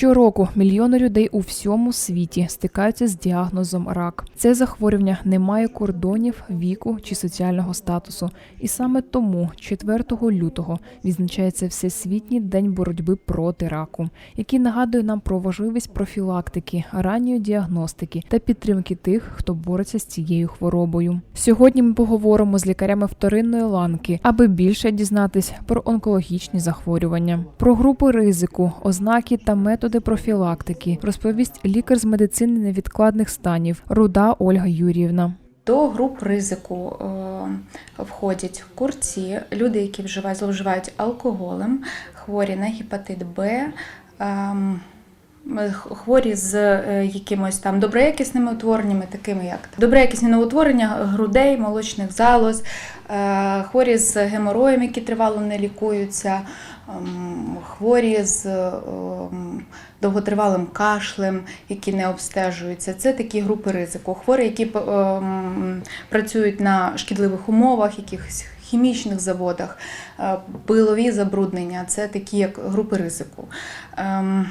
Щороку мільйони людей у всьому світі стикаються з діагнозом рак. Це захворювання не має кордонів, віку чи соціального статусу. І саме тому 4 лютого відзначається Всесвітній день боротьби проти раку, який нагадує нам про важливість профілактики, ранньої діагностики та підтримки тих, хто бореться з цією хворобою. Сьогодні ми поговоримо з лікарями вторинної ланки, аби більше дізнатись про онкологічні захворювання, про групи ризику, ознаки та методи профілактики, розповість лікар з медицини невідкладних станів Руда Ольга Юріївна. До груп ризику е, входять курці, люди, які вживають, зловживають алкоголем, хворі на гепатит Б. ем, Хворі з е, якимось там доброякісними утвореннями, такими як доброякісні новоутворення грудей, молочних залоз, е, хворі з гемороєм, які тривало не лікуються, хворі з ем, довготривалим кашлем, які не обстежуються. Це такі групи ризику. Хворі, які ем, працюють на шкідливих умовах, якихось хімічних заводах, е, пилові забруднення це такі як групи ризику. Ем,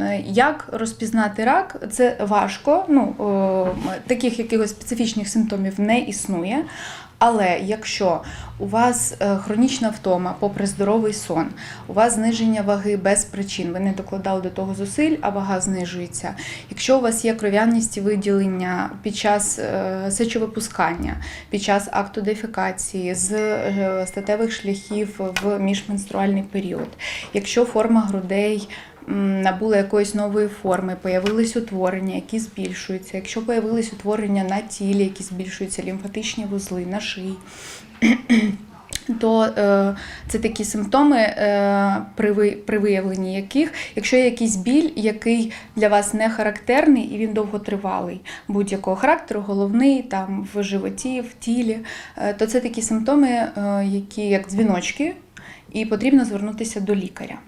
Е, Як розпізнати рак? Це важко. Ну, таких якихось специфічних симптомів не існує. Але якщо у вас е, хронічна втома, попри здоровий сон, у вас зниження ваги без причин, ви не докладали до того зусиль, а вага знижується. Якщо у вас є кров'яність виділення під час е, сечовипускання, під час акту дефекації, з е, статевих шляхів в міжменструальний період, якщо форма грудей набула якоїсь нової форми, появились утворення, які збільшуються. Якщо появились утворення на тілі, які збільшуються лімфатичні вузли, на шиї. То е, це такі симптоми, е, при виявленні яких, якщо є якийсь біль, який для вас не характерний і він довготривалий, будь-якого характеру, головний там в животі, в тілі, е, то це такі симптоми, е, які як дзвіночки, і потрібно звернутися до лікаря.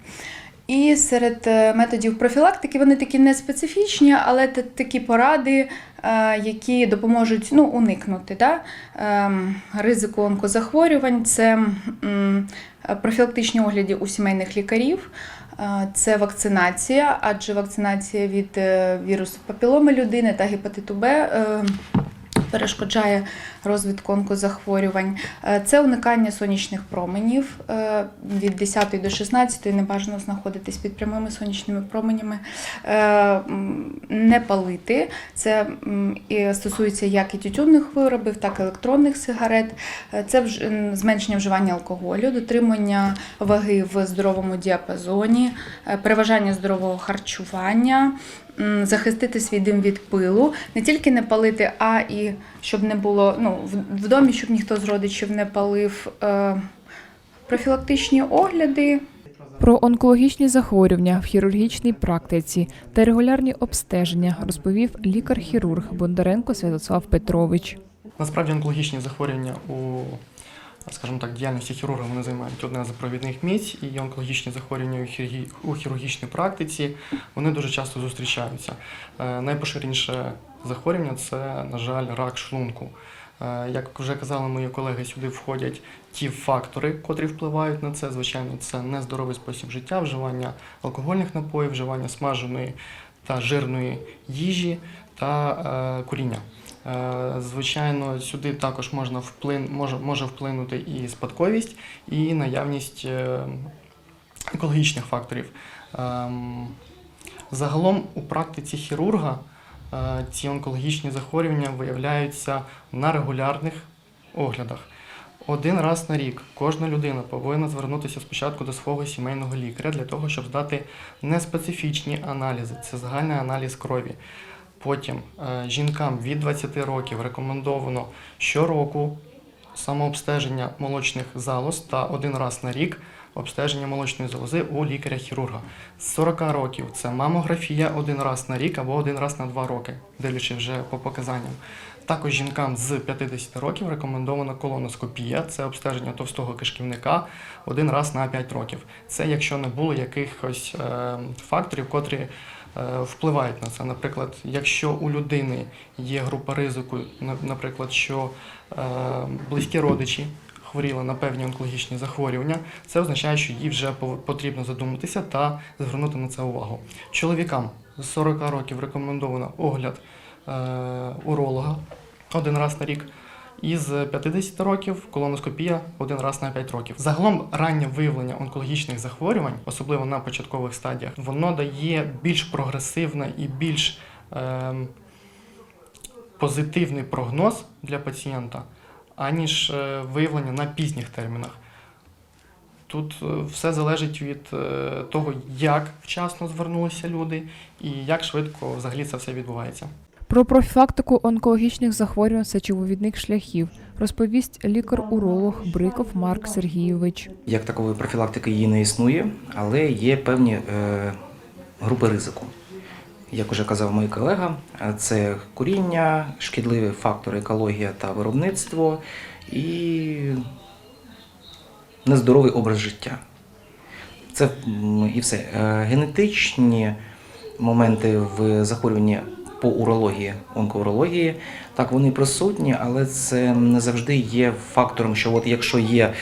І серед е, методів профілактики вони такі не специфічні, але це такі поради, е, які допоможуть ну, уникнути да, ем, ризику онкозахворювань. Це профілактичні огляди у сімейних лікарів. е, Це вакцинація, адже вакцинація від вірусу папіломи людини та гепатиту Б перешкоджає розвитку онкозахворювань. Е, Це уникання сонячних променів е, від 10 до 16 не бажано знаходитись під прямими сонячними променями, Е, не палити. Це стосується як і тютюнних виробів, так і електронних сигарет. Це зменшення вживання алкоголю, дотримання ваги в здоровому діапазоні, переважання здорового харчування. Захистити свій дим від пилу, не тільки не палити, а і щоб не було ну, в- в домі, щоб ніхто з родичів не палив. Е, Профілактичні огляди, Про онкологічні захворювання в хірургічній практиці та регулярні обстеження розповів лікар-хірург Бондаренко Святослав Петрович. Насправді онкологічні захворювання у скажімо так, діяльності хірурга вони займають одне з провідних місць, і онкологічні захворювання у хірургі- у хірургічній практиці вони дуже часто зустрічаються. Е, Найпоширеніше захворювання це, на жаль, рак шлунку. Е, Як вже казали мої колеги, сюди входять ті фактори, котрі впливають на це. Звичайно, це нездоровий спосіб життя, вживання алкогольних напоїв, вживання смаженої та жирної їжі та е, куріння. Е, Звичайно, сюди також можна вплин, може, може вплинути і спадковість, і наявність е, екологічних факторів. Ем, Загалом у практиці хірурга е, ці онкологічні захворювання виявляються на регулярних оглядах. Один раз на рік кожна людина повинна звернутися спочатку до свого сімейного лікаря для того, щоб здати неспецифічні аналізи. Це загальний аналіз крові. Потім е, жінкам від 20 років рекомендовано щороку самообстеження молочних залоз та один раз на рік обстеження молочної залози у лікаря-хірурга. З 40 років це мамографія один раз на рік або один раз на два роки, дивлячись вже по показанням. Також жінкам з 50 років рекомендована колоноскопія, це обстеження товстого кишківника один раз на 5 років. Це якщо не було якихось е, факторів, котрі впливають на це. Наприклад, якщо у людини є група ризику, на- наприклад, що е, близькі родичі хворіла на певні онкологічні захворювання, це означає, що їй вже потрібно задуматися та звернути на це увагу. Чоловікам з 40 років рекомендовано огляд е, уролога один раз на рік. Із 50 років колоноскопія один раз на 5 років. Загалом раннє виявлення онкологічних захворювань, особливо на початкових стадіях, воно дає більш прогресивне і більш ем, позитивний прогноз для пацієнта, аніж е, виявлення на пізніх термінах. Тут е, все залежить від е, того, як вчасно звернулися люди і як швидко взагалі це все відбувається. Про профілактику онкологічних захворювань сечовивідних шляхів розповість лікар-уролог Бриков Марк Сергійович. Як такової профілактики її не існує, але є певні е, групи ризику. Як уже казав мій колега, це куріння, шкідливі фактори екологія та виробництво і нездоровий образ життя. Це і все. Е, Генетичні моменти в захворюванні по урології, онкоурології, так вони присутні, але це не завжди є фактором, що от якщо є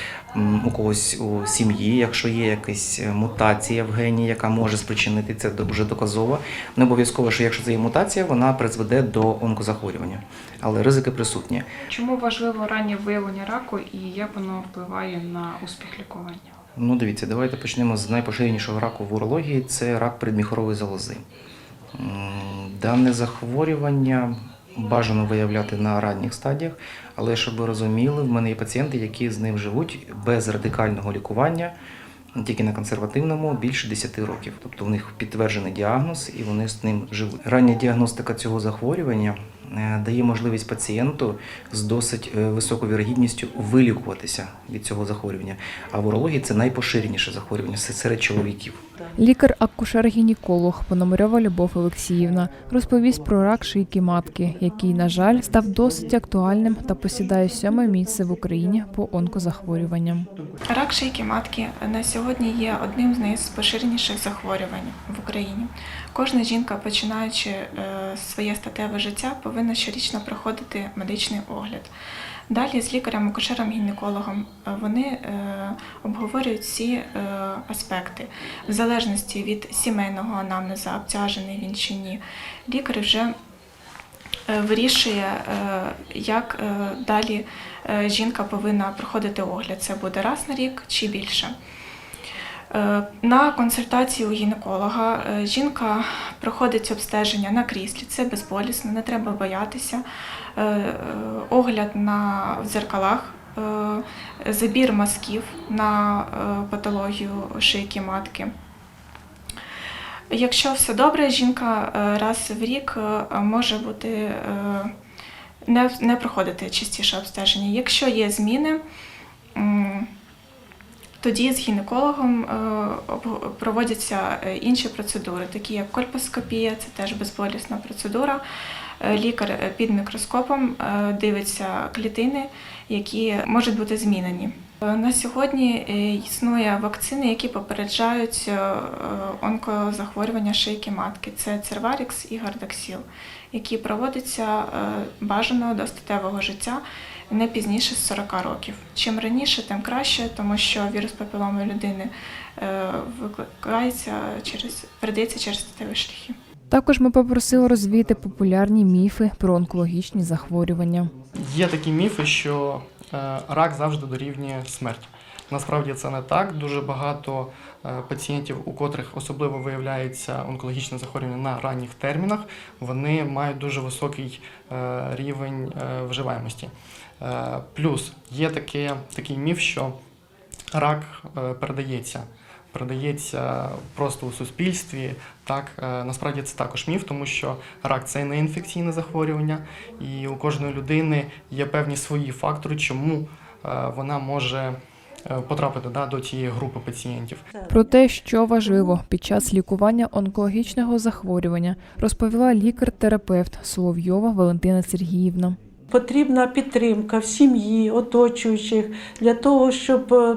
у когось у сім'ї, якщо є якась е, мутація в гені, яка може спричинити це вже доказово, не обов'язково, що якщо це є мутація, вона призведе до онкозахворювання. Але ризики присутні. Чому важливо раннє виявлення раку і як воно впливає на успіх лікування? Ну, дивіться, давайте почнемо з найпоширенішого раку в урології це рак передміхорової залози. Дане захворювання бажано виявляти на ранніх стадіях, але щоб ви розуміли, в мене є пацієнти, які з ним живуть без радикального лікування, тільки на консервативному більше 10 років. Тобто в них підтверджений діагноз і вони з ним живуть. Рання діагностика цього захворювання дає можливість пацієнту з досить е, високою вірогідністю вилікуватися від цього захворювання. А в урології це найпоширеніше захворювання серед чоловіків. Лікар-акушер-гінеколог Пономарьова Любов Олексіївна розповість про рак шийки матки, який, на жаль, став досить актуальним та посідає сьоме місце в Україні по онкозахворюванням. Рак шийки матки на сьогодні є одним з найпоширеніших захворювань в Україні. Кожна жінка, починаючи е, своє статеве життя, повинна щорічно проходити медичний огляд. Далі з лікарем, акушером гінекологом е, вони е, обговорюють всі е, аспекти. В залежності від сімейного анамнеза, обтяжений він чи ні, лікар вже вирішує, як далі жінка повинна проходити огляд. Це буде раз на рік чи більше. Е, На консультації у гінеколога е, жінка проходить обстеження на кріслі, це безболісно, не треба боятися. Е, Огляд на в дзеркалах, забір мазків на патологію шийки матки. Якщо все добре, жінка раз в рік може бути не, проходити частіше обстеження. Якщо є зміни, тоді з гінекологом е, проводяться е, інші процедури, такі як кольпоскопія, це теж безболісна процедура. Е, Лікар під мікроскопом дивиться клітини, які можуть бути змінені. На сьогодні існує вакцини, які попереджають онкозахворювання шийки матки. Це Церварікс і Гардаксіл, які проводяться е, бажано до статевого життя не пізніше з 40 років. Чим раніше, тим краще, тому що вірус папіломи людини е, викликається через передається через статеві шляхи. Також ми попросили розвіяти популярні міфи про онкологічні захворювання. Є такі міфи, що е, рак завжди дорівнює смерть. Насправді це не так. Дуже багато е, пацієнтів, у котрих особливо виявляється онкологічне захворювання на ранніх термінах, вони мають дуже високий е, рівень е, вживаємості. Плюс є таке, такий міф, що рак передається. Передається просто у суспільстві. Так, насправді це також міф, тому що рак це не інфекційне захворювання, і у кожної людини є певні свої фактори, чому вона може потрапити да, до цієї групи пацієнтів. Про те, що важливо під час лікування онкологічного захворювання, розповіла лікар-терапевт Соловйова Валентина Сергіївна. Потрібна підтримка в сім'ї, оточуючих для того, щоб е,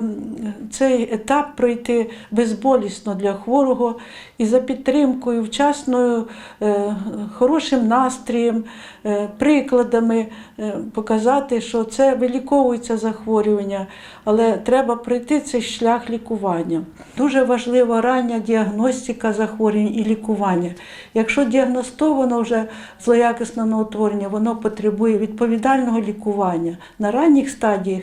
цей етап пройти безболісно для хворого і за підтримкою, вчасною, е, хорошим настроєм, е, прикладами показати, що це виліковується захворювання, але треба пройти цей шлях лікування. Дуже важлива рання діагностика захворювань і лікування. Якщо діагностовано вже злоякісне новотворення, воно потребує відповідального лікування. На ранніх стадіях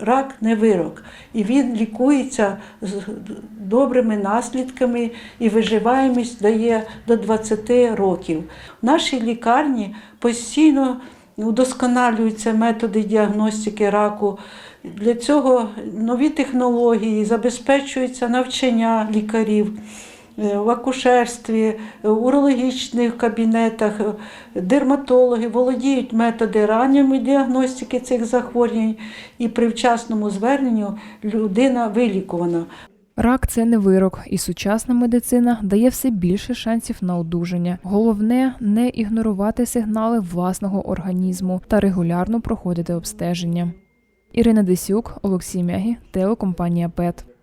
рак не вирок, і він лікується з добрими наслідками і виживаємість дає до 20 років. В нашій лікарні постійно удосконалюються методи діагностики раку. Для цього нові технології, забезпечується навчання лікарів в акушерстві, е, урологічних кабінетах, е, дерматологи володіють методи ранньої діагностики цих захворювань, і при вчасному зверненню людина вилікувана. Рак це не вирок, і сучасна медицина дає все більше шансів на одужання. Головне не ігнорувати сигнали власного організму та регулярно проходити обстеження. Ірина Десюк, Олексій Мягі, телекомпанія ПЕТ.